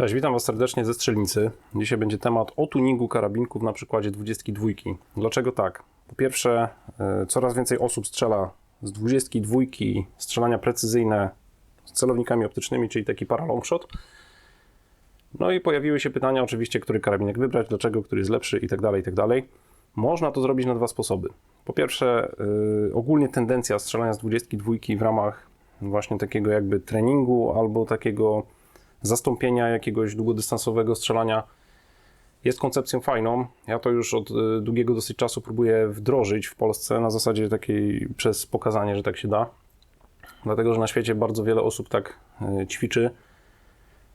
Cześć, witam Was serdecznie ze Strzelnicy. Dzisiaj będzie temat o tuningu karabinków na przykładzie 22. Dlaczego tak? Po pierwsze, y, coraz więcej osób strzela z 22 strzelania precyzyjne z celownikami optycznymi, czyli taki paralongshot. No i pojawiły się pytania oczywiście, który karabinek wybrać, dlaczego, który jest lepszy i tak dalej, i tak. Można to zrobić na dwa sposoby. Po pierwsze, y, ogólnie tendencja strzelania z 22 w ramach właśnie takiego jakby treningu albo takiego zastąpienia jakiegoś długodystansowego strzelania jest koncepcją fajną. Ja to już od y, długiego dosyć czasu próbuję wdrożyć w Polsce na zasadzie takiej przez pokazanie, że tak się da. Dlatego, że na świecie bardzo wiele osób tak y, ćwiczy.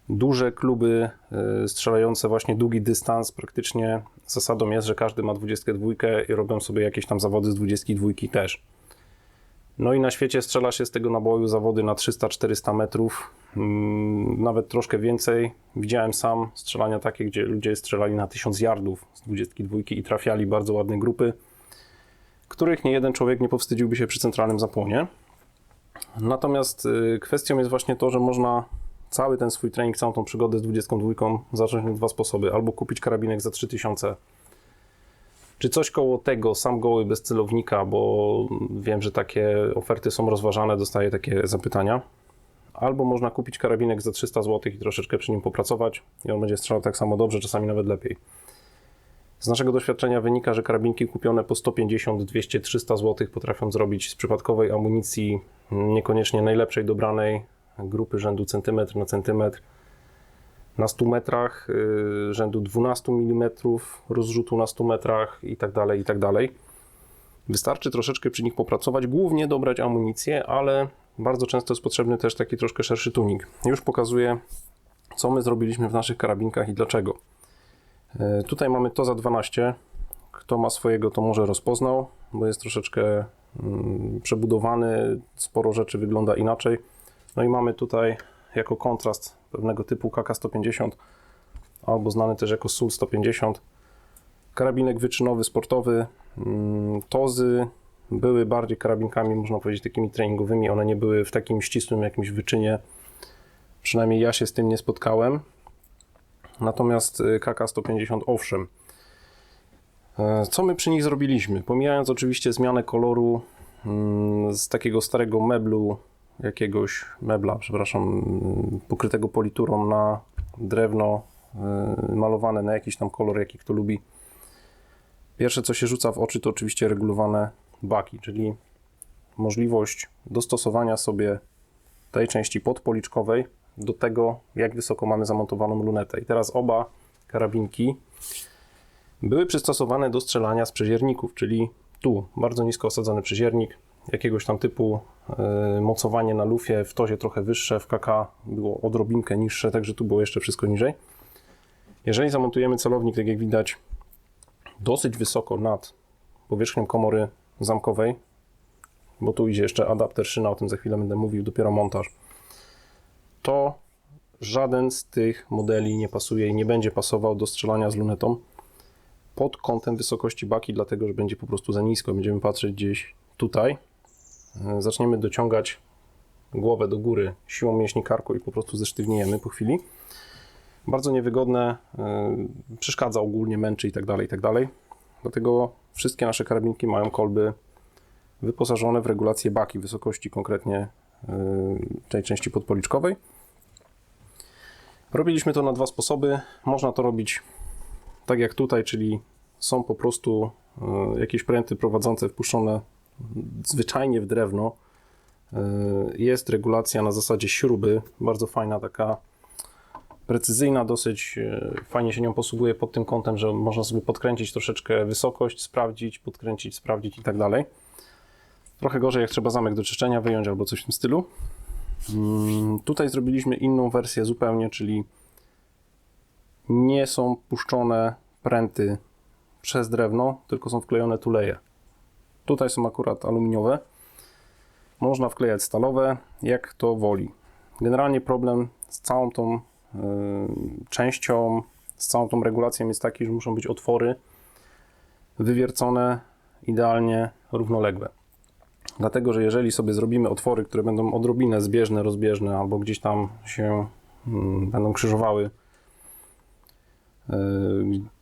Duże kluby y, strzelające właśnie długi dystans, praktycznie zasadą jest, że każdy ma 22 i robią sobie jakieś tam zawody z 22 też. No i na świecie strzela się z tego naboju zawody na 300-400 metrów, mm, nawet troszkę więcej. Widziałem sam strzelania takie, gdzie ludzie strzelali na 1000 yardów z 22 i trafiali bardzo ładne grupy, których nie jeden człowiek nie powstydziłby się przy centralnym zapłonie. Natomiast y, kwestią jest właśnie to, że można cały ten swój trening, całą tą przygodę z 22 zacząć na dwa sposoby. Albo kupić karabinek za 3000 czy coś koło tego, sam goły bez celownika, bo wiem, że takie oferty są rozważane, dostaję takie zapytania. Albo można kupić karabinek za 300 zł i troszeczkę przy nim popracować i on będzie strzelał tak samo dobrze, czasami nawet lepiej. Z naszego doświadczenia wynika, że karabinki kupione po 150, 200, 300 zł potrafią zrobić z przypadkowej amunicji, niekoniecznie najlepszej dobranej, grupy rzędu centymetr na centymetr, na 100 metrach, y, rzędu 12 mm, rozrzutu na 100 metrach i tak dalej, i tak dalej. Wystarczy troszeczkę przy nich popracować, głównie dobrać amunicję, ale bardzo często jest potrzebny też taki troszkę szerszy tuning. Już pokazuję, co my zrobiliśmy w naszych karabinkach i dlaczego. Y, tutaj mamy to za 12. Kto ma swojego, to może rozpoznał, bo jest troszeczkę mm, przebudowany, sporo rzeczy wygląda inaczej. No i mamy tutaj jako kontrast pewnego typu KK-150 albo znany też jako SUL 150. Karabinek wyczynowy, sportowy. Mm, tozy były bardziej karabinkami, można powiedzieć, takimi treningowymi. One nie były w takim ścisłym jakimś wyczynie. Przynajmniej ja się z tym nie spotkałem. Natomiast y, KK-150 owszem. E, co my przy nich zrobiliśmy? Pomijając oczywiście zmianę koloru mm, z takiego starego meblu jakiegoś mebla, przepraszam, pokrytego politurą na drewno y, malowane na jakiś tam kolor, jaki kto lubi. Pierwsze, co się rzuca w oczy, to oczywiście regulowane baki, czyli możliwość dostosowania sobie tej części podpoliczkowej do tego, jak wysoko mamy zamontowaną lunetę. I teraz oba karabinki były przystosowane do strzelania z przezierników, czyli tu bardzo nisko osadzony przeziernik, jakiegoś tam typu mocowanie na lufie, w tozie trochę wyższe, w KK było odrobinkę niższe, także tu było jeszcze wszystko niżej. Jeżeli zamontujemy celownik, tak jak widać, dosyć wysoko nad powierzchnią komory zamkowej, bo tu idzie jeszcze adapter szyna, o tym za chwilę będę mówił, dopiero montaż, to żaden z tych modeli nie pasuje i nie będzie pasował do strzelania z lunetą pod kątem wysokości baki, dlatego że będzie po prostu za nisko. Będziemy patrzeć gdzieś tutaj, E, zaczniemy dociągać głowę do góry siłą mięśni karku i po prostu zesztywniejemy po chwili. Bardzo niewygodne, e, przeszkadza ogólnie, męczy i tak dalej, i tak dalej. Dlatego wszystkie nasze karabinki mają kolby wyposażone w regulację baki, wysokości konkretnie e, tej części podpoliczkowej. Robiliśmy to na dwa sposoby. Można to robić tak jak tutaj, czyli są po prostu jakieś pręty prowadzące wpuszczone zwyczajnie w drewno. E, jest regulacja na zasadzie śruby, bardzo fajna, taka precyzyjna, dosyć e, fajnie się nią posługuje pod tym kątem, że można sobie podkręcić troszeczkę wysokość, sprawdzić, podkręcić, sprawdzić i tak dalej. Trochę gorzej, jak trzeba zamek do czyszczenia wyjąć albo coś w tym stylu. Mm, tutaj zrobiliśmy inną wersję zupełnie, czyli nie są puszczone pręty przez drewno, tylko są wklejone tuleje. Tutaj są akurat aluminiowe. Można wklejać stalowe, jak to woli. Generalnie problem z całą tą y, częścią, z całą tą regulacją jest taki, że muszą być otwory wywiercone idealnie równoległe. Dlatego, że jeżeli sobie zrobimy otwory, które będą odrobinę zbieżne, rozbieżne albo gdzieś tam się y, będą krzyżowały e,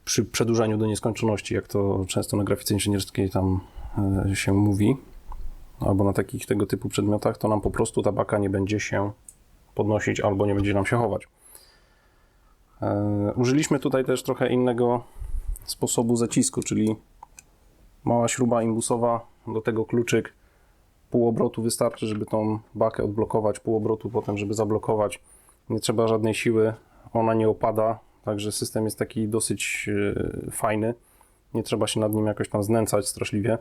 przy przedłużaniu do nieskończoności, jak to często na grafice inżynierskiej tam się mówi, albo na takich tego typu przedmiotach, to nam po prostu ta baka nie będzie się podnosić albo nie będzie nam się chować. E, Użyliśmy tutaj też trochę innego sposobu zacisku, czyli mała śruba imbusowa, do tego kluczyk, pół obrotu wystarczy, żeby tą bakę odblokować, pół obrotu potem, żeby zablokować. Nie trzeba żadnej siły, ona nie opada, także system jest taki dosyć e, fajny. Nie trzeba się nad nim jakoś tam znęcać straszliwie.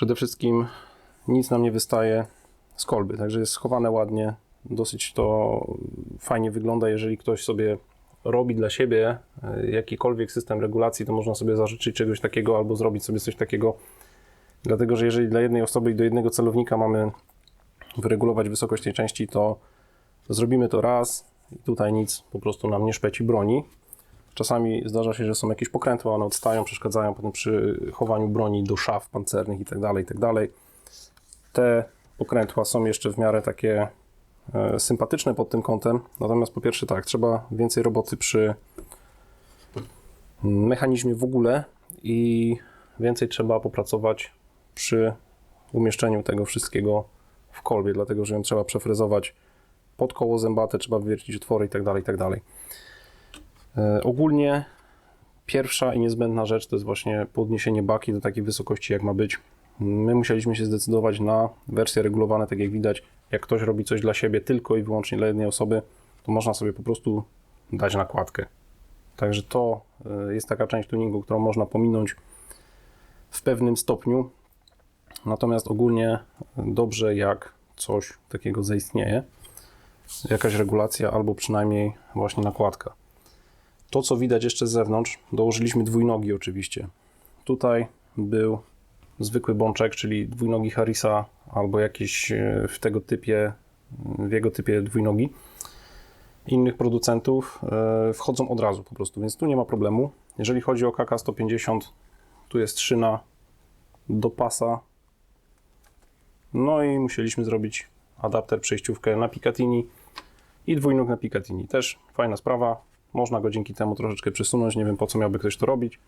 Przede wszystkim nic nam nie wystaje z kolby, także jest schowane ładnie. Dosyć to fajnie wygląda, jeżeli ktoś sobie robi dla siebie e, jakikolwiek system regulacji, to można sobie zażyczyć czegoś takiego albo zrobić sobie coś takiego. Dlatego, że jeżeli dla jednej osoby i do jednego celownika mamy wyregulować wysokość tej części, to zrobimy to raz i tutaj nic po prostu nam nie szpeci broni. Czasami zdarza się, że są jakieś pokrętła, one odstają, przeszkadzają potem przy chowaniu broni do szaf pancernych itd., itd. Te pokrętła są jeszcze w miarę takie e, sympatyczne pod tym kątem. Natomiast po pierwsze tak, trzeba więcej roboty przy mechanizmie w ogóle i więcej trzeba popracować przy umieszczeniu tego wszystkiego w kolbie, dlatego że ją trzeba przefrezować pod koło zębate, trzeba wywiercić otwory itd., itd. E, ogólnie pierwsza i niezbędna rzecz to jest właśnie podniesienie baki do takiej wysokości, jak ma być. My musieliśmy się zdecydować na wersje regulowane, tak jak widać. Jak ktoś robi coś dla siebie tylko i wyłącznie dla jednej osoby, to można sobie po prostu dać nakładkę. Także to e, jest taka część tuningu, którą można pominąć w pewnym stopniu. Natomiast ogólnie dobrze, jak coś takiego zaistnieje, jakaś regulacja albo przynajmniej właśnie nakładka. To, co widać jeszcze z zewnątrz, dołożyliśmy dwójnogi oczywiście. Tutaj był zwykły bączek, czyli dwójnogi Harrisa albo jakieś e, w tego typie, w jego typie dwójnogi. Innych producentów e, wchodzą od razu po prostu, więc tu nie ma problemu. Jeżeli chodzi o KK150, tu jest szyna do pasa. No i musieliśmy zrobić adapter, przejściówkę na Picatinny i dwójnóg na Picatinny. Też fajna sprawa. Można go dzięki temu troszeczkę przesunąć. Nie wiem po co miałby ktoś to robić,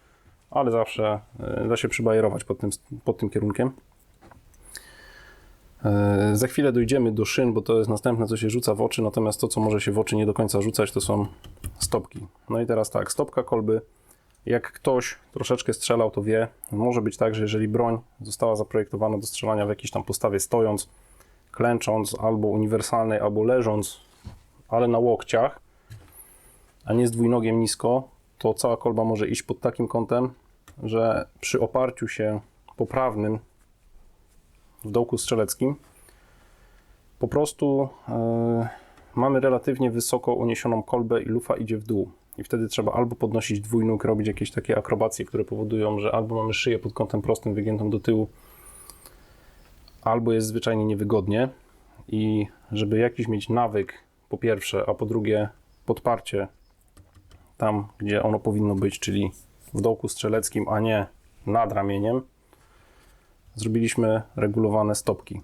ale zawsze e, da się przybajerować pod tym, pod tym kierunkiem. E, Za chwilę dojdziemy do szyn, bo to jest następne, co się rzuca w oczy, natomiast to, co może się w oczy nie do końca rzucać, to są stopki. No i teraz tak, stopka kolby. Jak ktoś troszeczkę strzelał, to wie, może być tak, że jeżeli broń została zaprojektowana do strzelania w jakiejś tam postawie stojąc, klęcząc, albo uniwersalnej, albo leżąc, ale na łokciach, a nie z dwójnogiem nisko, to cała kolba może iść pod takim kątem, że przy oparciu się poprawnym w dołku strzeleckim po prostu e, mamy relatywnie wysoko uniesioną kolbę i lufa idzie w dół. I wtedy trzeba albo podnosić dwójnóg, robić jakieś takie akrobacje, które powodują, że albo mamy szyję pod kątem prostym, wygiętą do tyłu, albo jest zwyczajnie niewygodnie. I żeby jakiś mieć nawyk, po pierwsze, a po drugie podparcie tam, gdzie ono powinno być, czyli w dołku strzeleckim, a nie nad ramieniem, zrobiliśmy regulowane stopki.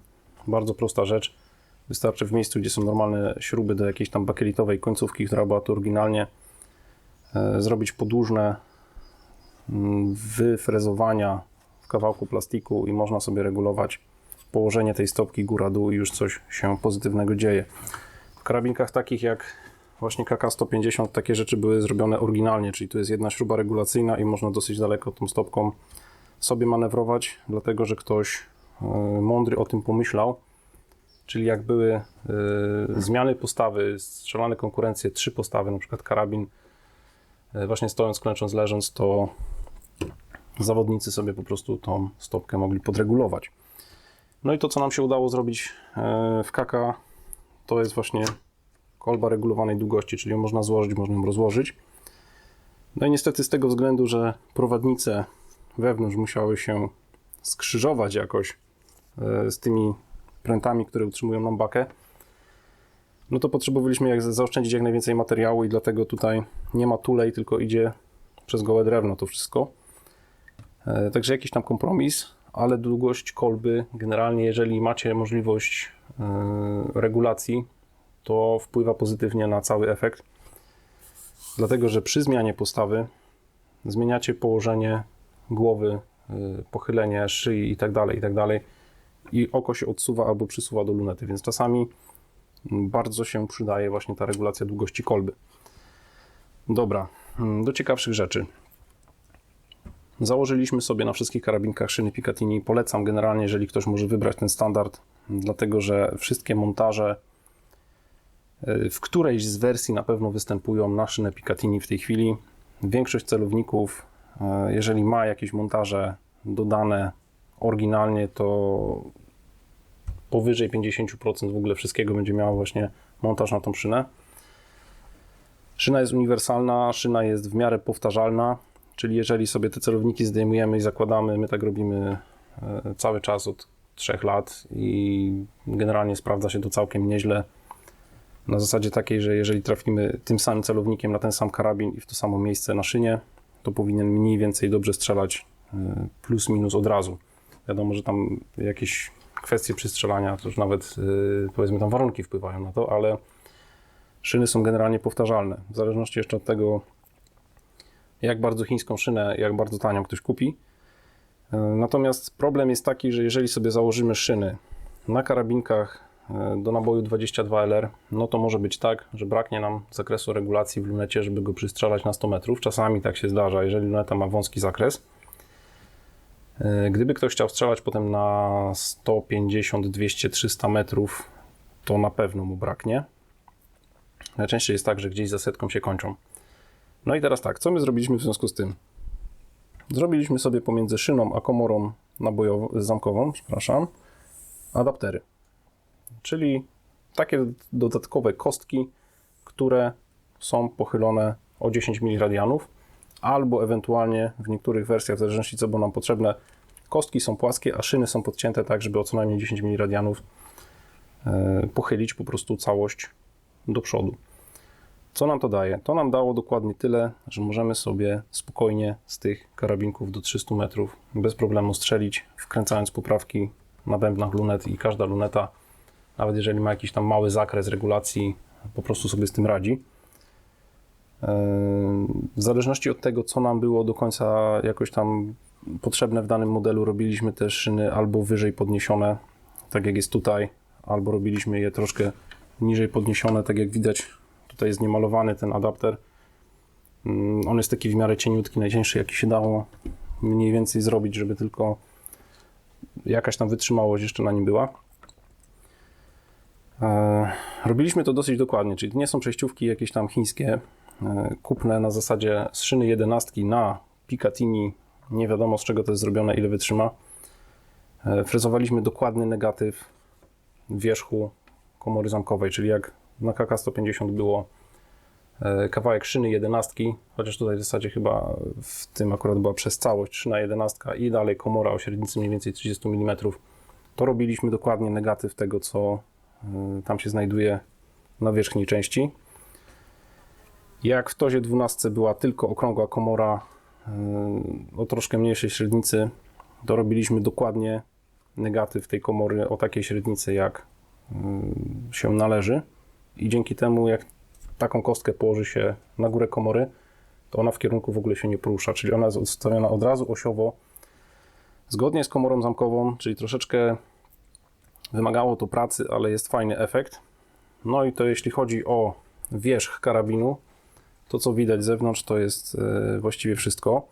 Bardzo prosta rzecz. Wystarczy w miejscu, gdzie są normalne śruby do jakiejś tam bakelitowej końcówki, która była tu oryginalnie, e, zrobić podłużne mm, wyfrezowania w kawałku plastiku i można sobie regulować położenie tej stopki góra-dół i już coś się pozytywnego dzieje. W karabinkach takich jak właśnie KK150 takie rzeczy były zrobione oryginalnie, czyli tu jest jedna śruba regulacyjna i można dosyć daleko tą stopką sobie manewrować, dlatego że ktoś e, mądry o tym pomyślał. Czyli jak były e, zmiany postawy, strzelane konkurencje, trzy postawy, na przykład karabin, e, właśnie stojąc, klęcząc, leżąc, to zawodnicy sobie po prostu tą stopkę mogli podregulować. No i to, co nam się udało zrobić w KK, to jest właśnie kolba regulowanej długości, czyli ją można złożyć, można ją rozłożyć. No i niestety z tego względu, że prowadnice wewnątrz musiały się skrzyżować jakoś e, z tymi prętami, które utrzymują nam bakę, no to potrzebowaliśmy jak zaoszczędzić jak najwięcej materiału i dlatego tutaj nie ma tulej, tylko idzie przez gołe drewno to wszystko. E, Także jakiś tam kompromis, ale długość kolby generalnie, jeżeli macie możliwość e, regulacji, to wpływa pozytywnie na cały efekt. dlatego że przy zmianie postawy zmieniacie położenie głowy, y, pochylenie szyi i tak dalej, i tak i oko się odsuwa albo przysuwa do lunety, więc czasami bardzo się przydaje właśnie ta regulacja długości kolby. Dobra, mm, do ciekawszych rzeczy. Założyliśmy sobie na wszystkich karabinkach szyny Picatinny. Polecam generalnie, jeżeli ktoś może wybrać ten standard, dlatego że wszystkie montaże w którejś z wersji na pewno występują na szynę Picatinny w tej chwili. Większość celowników, y, jeżeli ma jakieś montaże dodane oryginalnie, to powyżej 50% w ogóle wszystkiego będzie miało właśnie montaż na tą szynę. Szyna jest uniwersalna, szyna jest w miarę powtarzalna, czyli jeżeli sobie te celowniki zdejmujemy i zakładamy, my tak robimy e, cały czas od 3 lat i generalnie sprawdza się to całkiem nieźle. Na zasadzie takiej, że jeżeli trafimy tym samym celownikiem na ten sam karabin i w to samo miejsce na szynie, to powinien mniej więcej dobrze strzelać e, plus minus od razu. Wiadomo, że tam jakieś kwestie przystrzelania, to już nawet e, powiedzmy tam warunki wpływają na to, ale szyny są generalnie powtarzalne. W zależności jeszcze od tego, jak bardzo chińską szynę, jak bardzo tanią ktoś kupi. E, Natomiast problem jest taki, że jeżeli sobie założymy szyny na karabinkach do naboju 22LR, no to może być tak, że braknie nam zakresu regulacji w lunecie, żeby go przystrzelać na 100 metrów. Czasami tak się zdarza, jeżeli luneta ma wąski zakres. E, Gdyby ktoś chciał strzelać potem na 150, 200, 300 metrów, to na pewno mu braknie. Najczęściej jest tak, że gdzieś za setką się kończą. No i teraz tak, co my zrobiliśmy w związku z tym? Zrobiliśmy sobie pomiędzy szyną a komorą nabojową, zamkową, przepraszam, adaptery. Czyli takie dodatkowe kostki, które są pochylone o 10 mradianów, albo ewentualnie w niektórych wersjach, w zależności co było nam potrzebne, kostki są płaskie, a szyny są podcięte tak, żeby o co najmniej 10 mradianów e, pochylić po prostu całość do przodu. Co nam to daje? To nam dało dokładnie tyle, że możemy sobie spokojnie z tych karabinków do 300 metrów bez problemu strzelić, wkręcając poprawki na bębnach lunet i każda luneta, nawet jeżeli ma jakiś tam mały zakres regulacji, po prostu sobie z tym radzi. Yy, W zależności od tego, co nam było do końca jakoś tam potrzebne w danym modelu, robiliśmy te szyny albo wyżej podniesione, tak jak jest tutaj, albo robiliśmy je troszkę niżej podniesione, tak jak widać Tutaj jest niemalowany ten adapter. Mm, On jest taki w miarę cieniutki, najcieńszy jaki się dało mniej więcej zrobić, żeby tylko jakaś tam wytrzymałość jeszcze na nim była. Robiliśmy to dosyć dokładnie, czyli nie są przejściówki jakieś tam chińskie, e, kupne na zasadzie z szyny 11 na Picatinny, nie wiadomo z czego to jest zrobione, ile wytrzyma. E, Frezowaliśmy dokładny negatyw wierzchu komory zamkowej, czyli jak na KK150 było e, kawałek szyny 11, chociaż tutaj w zasadzie chyba w tym akurat była przez całość szyna 11 i dalej komora o średnicy mniej więcej 30 mm. To robiliśmy dokładnie negatyw tego, co tam się znajduje na wierzchniej części. Jak w tozie 12 była tylko okrągła komora e, o troszkę mniejszej średnicy, to robiliśmy dokładnie negatyw tej komory o takiej średnicy, jak się należy i dzięki temu, jak taką kostkę położy się na górę komory, to ona w kierunku w ogóle się nie porusza, czyli ona jest odstawiona od razu osiowo, zgodnie z komorą zamkową, czyli troszeczkę wymagało to pracy, ale jest fajny efekt. No i to jeśli chodzi o wierzch karabinu, to co widać z zewnątrz to jest e, właściwie wszystko.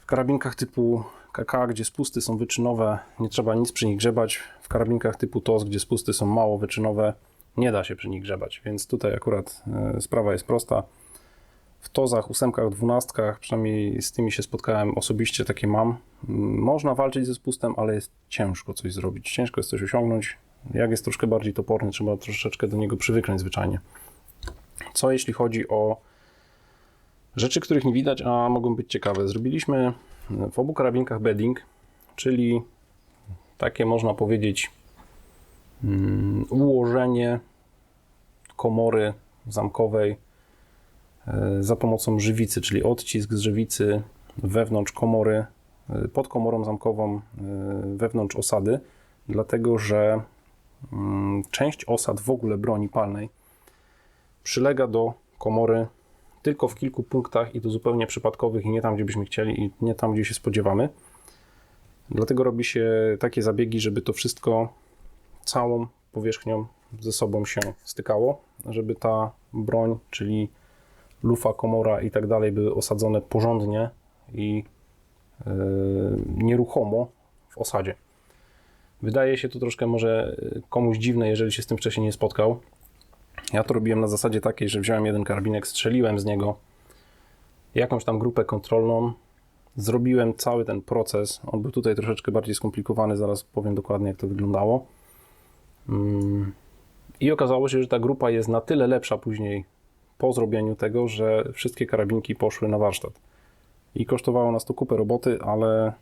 W karabinkach typu KK, gdzie spusty są wyczynowe, nie trzeba nic przy nich grzebać. W karabinkach typu TOS, gdzie spusty są mało wyczynowe, nie da się przy nich grzebać, więc tutaj akurat e, sprawa jest prosta. W tozach, ósemkach, dwunastkach, przynajmniej z tymi się spotkałem osobiście, takie mam. Można walczyć ze spustem, ale jest ciężko coś zrobić. Ciężko jest coś osiągnąć. Jak jest troszkę bardziej toporny, trzeba troszeczkę do niego przywyknąć zwyczajnie. Co jeśli chodzi o rzeczy, których nie widać, a mogą być ciekawe? Zrobiliśmy w obu karabinkach bedding, czyli takie można powiedzieć mm, ułożenie komory zamkowej za pomocą żywicy, czyli odcisk z żywicy wewnątrz komory, e, pod komorą zamkową, e, wewnątrz osady, dlatego że mm, część osad w ogóle broni palnej przylega do komory tylko w kilku punktach i to zupełnie przypadkowych i nie tam, gdzie byśmy chcieli i nie tam, gdzie się spodziewamy. Dlatego robi się takie zabiegi, żeby to wszystko całą powierzchnią ze sobą się stykało, żeby ta broń, czyli lufa, komora i tak dalej były osadzone porządnie i yy, nieruchomo w osadzie. Wydaje się to troszkę może komuś dziwne, jeżeli się z tym wcześniej nie spotkał. Ja to robiłem na zasadzie takiej, że wziąłem jeden karabinek, strzeliłem z niego jakąś tam grupę kontrolną, zrobiłem cały ten proces. On był tutaj troszeczkę bardziej skomplikowany, zaraz powiem dokładnie, jak to wyglądało. Mm. I okazało się, że ta grupa jest na tyle lepsza później po zrobieniu tego, że wszystkie karabinki poszły na warsztat. I kosztowało nas to kupę roboty, ale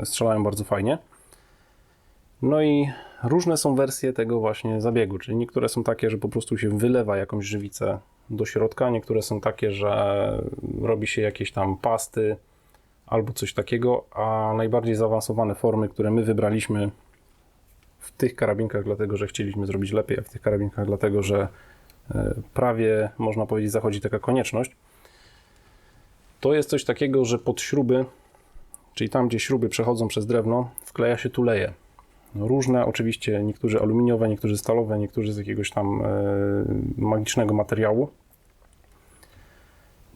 e, strzelają bardzo fajnie. No i różne są wersje tego właśnie zabiegu, czyli niektóre są takie, że po prostu się wylewa jakąś żywicę do środka, niektóre są takie, że robi się jakieś tam pasty albo coś takiego, a najbardziej zaawansowane formy, które my wybraliśmy w tych karabinkach, dlatego że chcieliśmy zrobić lepiej, a w tych karabinkach, dlatego że prawie można powiedzieć zachodzi taka konieczność, to jest coś takiego, że pod śruby, czyli tam, gdzie śruby przechodzą przez drewno, wkleja się tuleje. No, różne, oczywiście, niektórzy aluminiowe, niektórzy stalowe, niektórzy z jakiegoś tam e, magicznego materiału.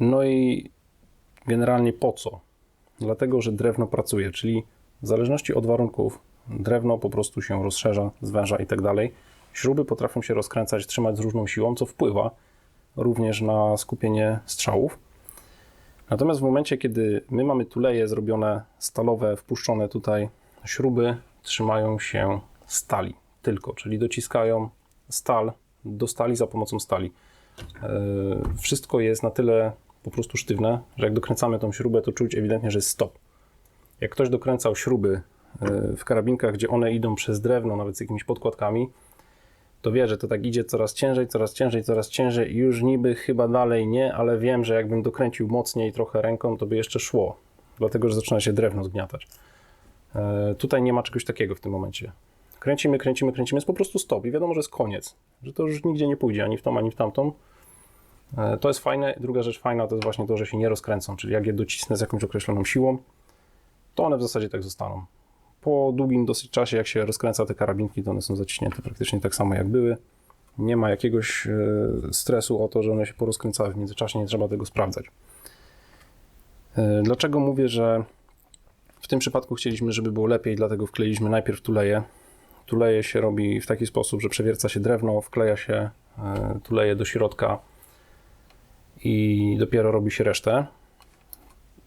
No i generalnie po co? Dlatego, że drewno pracuje, czyli w zależności od warunków drewno po prostu się rozszerza, zwęża i tak dalej. Śruby potrafią się rozkręcać, trzymać z różną siłą, co wpływa również na skupienie strzałów. Natomiast w momencie, kiedy my mamy tuleje zrobione stalowe, wpuszczone tutaj śruby, trzymają się stali tylko, czyli dociskają stal do stali za pomocą stali. E, wszystko jest na tyle po prostu sztywne, że jak dokręcamy tą śrubę, to czuć ewidentnie, że jest stop. Jak ktoś dokręcał śruby e, w karabinkach, gdzie one idą przez drewno, nawet z jakimiś podkładkami, to wie, że to tak idzie coraz ciężej, coraz ciężej, coraz ciężej i już niby chyba dalej nie, ale wiem, że jakbym dokręcił mocniej trochę ręką, to by jeszcze szło, dlatego że zaczyna się drewno zgniatać. E, tutaj nie ma czegoś takiego w tym momencie. Kręcimy, kręcimy, kręcimy, jest po prostu stop i wiadomo, że jest koniec, że to już nigdzie nie pójdzie, ani w tą, ani w tamtą. E, to jest fajne. Druga rzecz fajna to jest właśnie to, że się nie rozkręcą, czyli jak je docisnę z jakąś określoną siłą, to one w zasadzie tak zostaną. Po długim dosyć czasie, jak się rozkręca te karabinki, to one są zaciśnięte praktycznie tak samo jak były. Nie ma jakiegoś e, stresu o to, że one się porozkręcały w międzyczasie, nie trzeba tego sprawdzać. Dlaczego mówię, że w tym przypadku chcieliśmy, żeby było lepiej, dlatego wkleiliśmy najpierw tuleje. Tuleje się robi w taki sposób, że przewierca się drewno, wkleja się e, tuleje do środka i dopiero robi się resztę.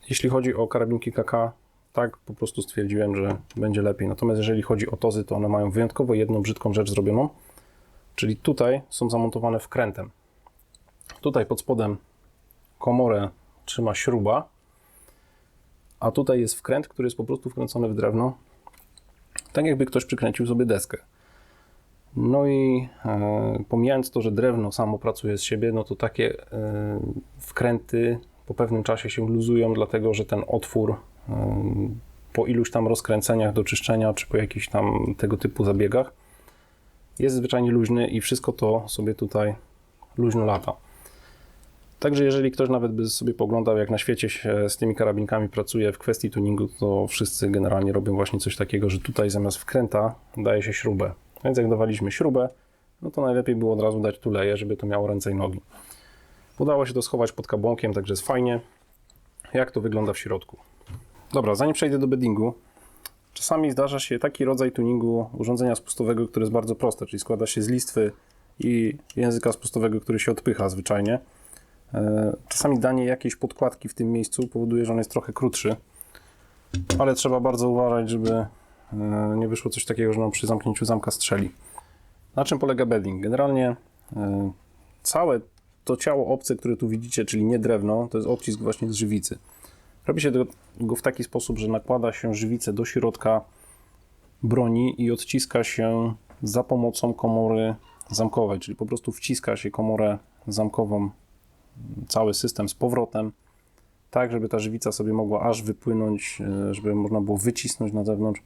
Jeśli chodzi o karabinki KK, tak po prostu stwierdziłem, że będzie lepiej. Natomiast jeżeli chodzi o tozy, to one mają wyjątkowo jedną brzydką rzecz zrobioną, czyli tutaj są zamontowane wkrętem. Tutaj pod spodem komorę trzyma śruba, a tutaj jest wkręt, który jest po prostu wkręcony w drewno, tak jakby ktoś przykręcił sobie deskę. No i e, pomijając to, że drewno samo pracuje z siebie, no to takie e, wkręty po pewnym czasie się luzują, dlatego że ten otwór po iluś tam rozkręceniach do czyszczenia, czy po jakichś tam tego typu zabiegach jest zwyczajnie luźny i wszystko to sobie tutaj luźno lata. Także jeżeli ktoś nawet by sobie poglądał, jak na świecie się z tymi karabinkami pracuje w kwestii tuningu, to wszyscy generalnie robią właśnie coś takiego, że tutaj zamiast wkręta daje się śrubę. Więc jak dawaliśmy śrubę, no to najlepiej było od razu dać tuleje, żeby to miało ręce i nogi. Udało się to schować pod kabłonkiem, także jest fajnie. Jak to wygląda w środku? Dobra, zanim przejdę do beddingu, czasami zdarza się taki rodzaj tuningu urządzenia spustowego, który jest bardzo prosty, czyli składa się z listwy i języka spustowego, który się odpycha zwyczajnie. E, czasami danie jakiejś podkładki w tym miejscu powoduje, że on jest trochę krótszy, ale trzeba bardzo uważać, żeby e, nie wyszło coś takiego, że nam przy zamknięciu zamka strzeli. Na czym polega bedding? Generalnie e, całe to ciało obce, które tu widzicie, czyli nie drewno, to jest odcisk właśnie z żywicy. Robi się go w taki sposób, że nakłada się żywicę do środka broni i odciska się za pomocą komory zamkowej, czyli po prostu wciska się komorę zamkową cały system z powrotem, tak żeby ta żywica sobie mogła aż wypłynąć, e, żeby można było wycisnąć na zewnątrz.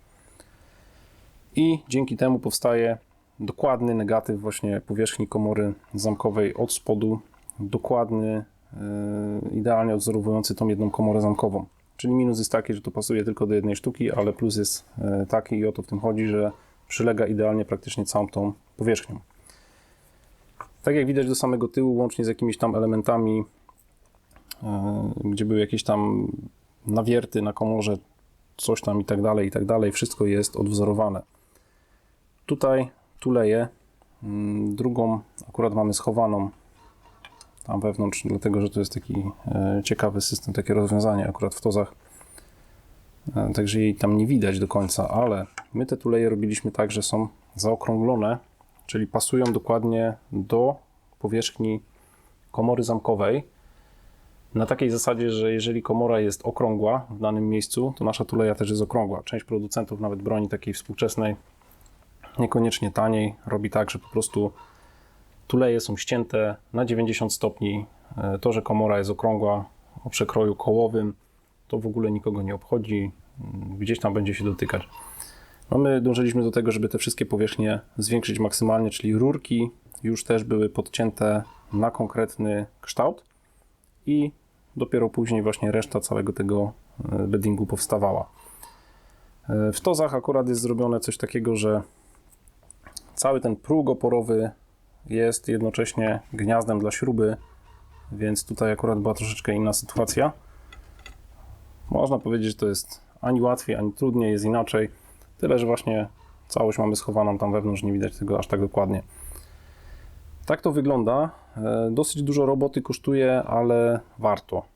I dzięki temu powstaje dokładny negatyw właśnie powierzchni komory zamkowej od spodu dokładny, idealnie odwzorowujący tą jedną komorę zamkową. Czyli minus jest taki, że to pasuje tylko do jednej sztuki, ale plus jest yy, taki i o to w tym chodzi, że przylega idealnie praktycznie całą tą powierzchnią. Tak jak widać do samego tyłu, łącznie z jakimiś tam elementami, yy, gdzie były jakieś tam nawierty na komorze, coś tam i tak dalej, i tak dalej, wszystko jest odwzorowane. Tutaj tuleję, mm, drugą akurat mamy schowaną tam wewnątrz, dlatego że to jest taki e, ciekawy system, takie rozwiązanie akurat w tozach. E, Także jej tam nie widać do końca, ale my te tuleje robiliśmy tak, że są zaokrąglone, czyli pasują dokładnie do powierzchni komory zamkowej. Na takiej zasadzie, że jeżeli komora jest okrągła w danym miejscu, to nasza tuleja też jest okrągła. Część producentów nawet broni takiej współczesnej, niekoniecznie taniej, robi tak, że po prostu tuleje są ścięte na 90 stopni. E, To, że komora jest okrągła o przekroju kołowym, to w ogóle nikogo nie obchodzi. Mm, Gdzieś tam będzie się dotykać. No my dążyliśmy do tego, żeby te wszystkie powierzchnie zwiększyć maksymalnie, czyli rurki już też były podcięte na konkretny kształt i dopiero później właśnie reszta całego tego e, beddingu powstawała. E, W tozach akurat jest zrobione coś takiego, że cały ten próg oporowy jest jednocześnie gniazdem dla śruby, więc tutaj akurat była troszeczkę inna sytuacja. Można powiedzieć, że to jest ani łatwiej, ani trudniej, jest inaczej. Tyle, że właśnie całość mamy schowaną tam wewnątrz, nie widać tego aż tak dokładnie. Tak to wygląda. E, Dosyć dużo roboty kosztuje, ale warto.